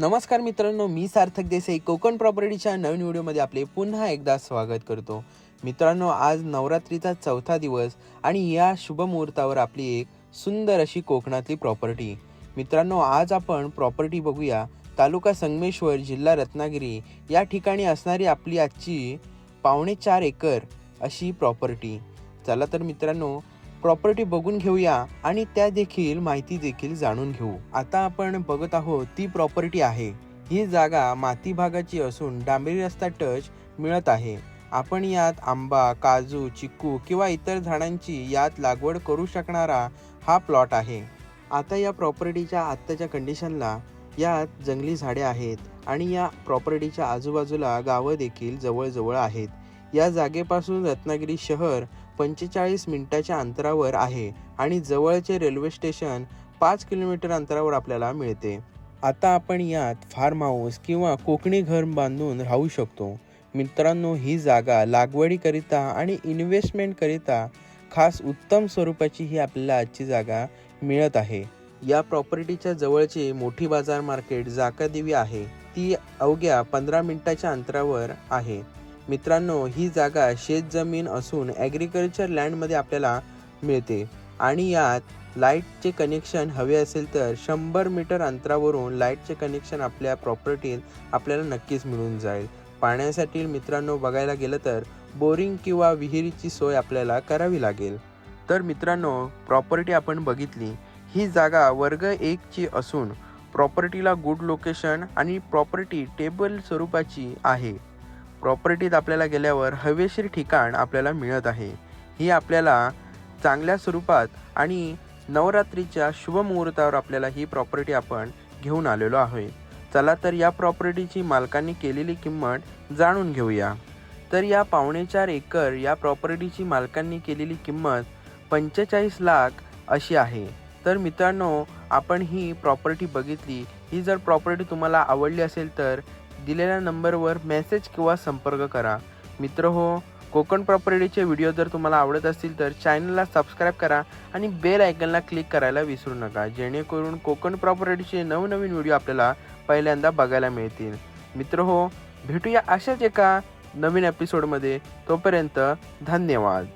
नमस्कार मित्रांनो मी सार्थक देसाई. कोकण प्रॉपर्टीच्या नवीन व्हिडिओमध्ये आपले पुन्हा एकदा स्वागत करतो. मित्रांनो आज नवरात्रीचा चौथा दिवस आणि या शुभ मुहूर्तावर आपली एक सुंदर अशी कोकणातली प्रॉपर्टी. मित्रांनो आज आपण प्रॉपर्टी बघूया. तालुका संगमेश्वर जिल्हा रत्नागिरी या ठिकाणी असणारी आपली आजची पावणे चार एकर अशी प्रॉपर्टी. चला तर मित्रांनो प्रॉपर्टी बघून घेऊया आणि त्या देखील माहिती देखील जाणून घेऊ. आता आपण बघत आहोत ती प्रॉपर्टी आहे. ही जागा माती भागाची असून डांबरी रस्ता टच मिळत आहे. आपण यात आंबा काजू चिक्कू किंवा इतर झाडांची यात लागवड करू शकणारा हा प्लॉट आहे. आता या प्रॉपर्टीच्या आत्ताच्या कंडिशनला यात जंगली झाडे आहेत आणि या प्रॉपर्टीच्या आजूबाजूला गावं देखील जवळजवळ आहेत. या जागेपासून रत्नागिरी शहर पंचेचाळीस मिनिटाच्या अंतरावर आहे आणि जवळचे रेल्वे स्टेशन पाच किलोमीटर अंतरावर आपल्याला मिळते. आता आपण यात फार्म हाऊस किंवा कोकणी घर बांधून राहू शकतो. मित्रांनो ही जागा लागवडीकरिता आणि इन्व्हेस्टमेंटकरिता खास उत्तम स्वरूपाची ही आपल्याला आजची जागा मिळत आहे. या प्रॉपर्टीच्या जवळचे मोठी बाजार मार्केट जाकादेवी आहे. ती अवघ्या पंधरा मिनिटाच्या अंतरावर आहे. मित्रांनो ही जागा शेतजमीन असून ॲग्रिकल्चर लँडमध्ये आपल्याला मिळते. आणि यात लाईटचे कनेक्शन हवे असेल तर शंभर मीटर अंतरावरून लाईटचे कनेक्शन आपल्या प्रॉपर्टीत आपल्याला नक्कीच मिळून जाईल. पाण्यासाठी मित्रांनो बघायला गेलं तर बोरिंग किंवा विहिरीची सोय आपल्याला करावी लागेल. तर मित्रांनो प्रॉपर्टी आपण बघितली. ही जागा वर्ग एकची असून प्रॉपर्टीला गुड लोकेशन आणि प्रॉपर्टी टेबल स्वरूपाची आहे. प्रॉपर्टीत आपल्याला गेल्यावर हवेशीर ठिकाण आपल्याला मिळत आहे. ही आपल्याला चांगल्या स्वरूपात आणि नवरात्रीच्या शुभ मुहूर्तावर आपल्याला ही प्रॉपर्टी आपण घेऊन आलेलो आहे. चला तर या प्रॉपर्टीची मालकांनी केलेली किंमत जाणून घेऊया. तर या पावणे चार एकर या प्रॉपर्टीची मालकांनी केलेली किंमत पंचेचाळीस लाख अशी आहे. तर मित्रांनो आपण ही प्रॉपर्टी बघितली. ही जर प्रॉपर्टी तुम्हाला आवडली असेल तर दिलेल्या नंबरवर मेसेज किंवा संपर्क करा. मित्र हो कोकण प्रॉपर्टीचे व्हिडिओ जर तुम्हाला आवडत असतील तर चॅनलला सबस्क्राईब करा आणि बेल आयकनला क्लिक करायला विसरू नका जेणेकरून कोकण प्रॉपर्टीचे नवनवीन व्हिडिओ आपल्याला पहिल्यांदा बघायला मिळतील. मित्र हो भेटूया अशाच एका नवीन एपिसोडमध्ये तोपर्यंत धन्यवाद.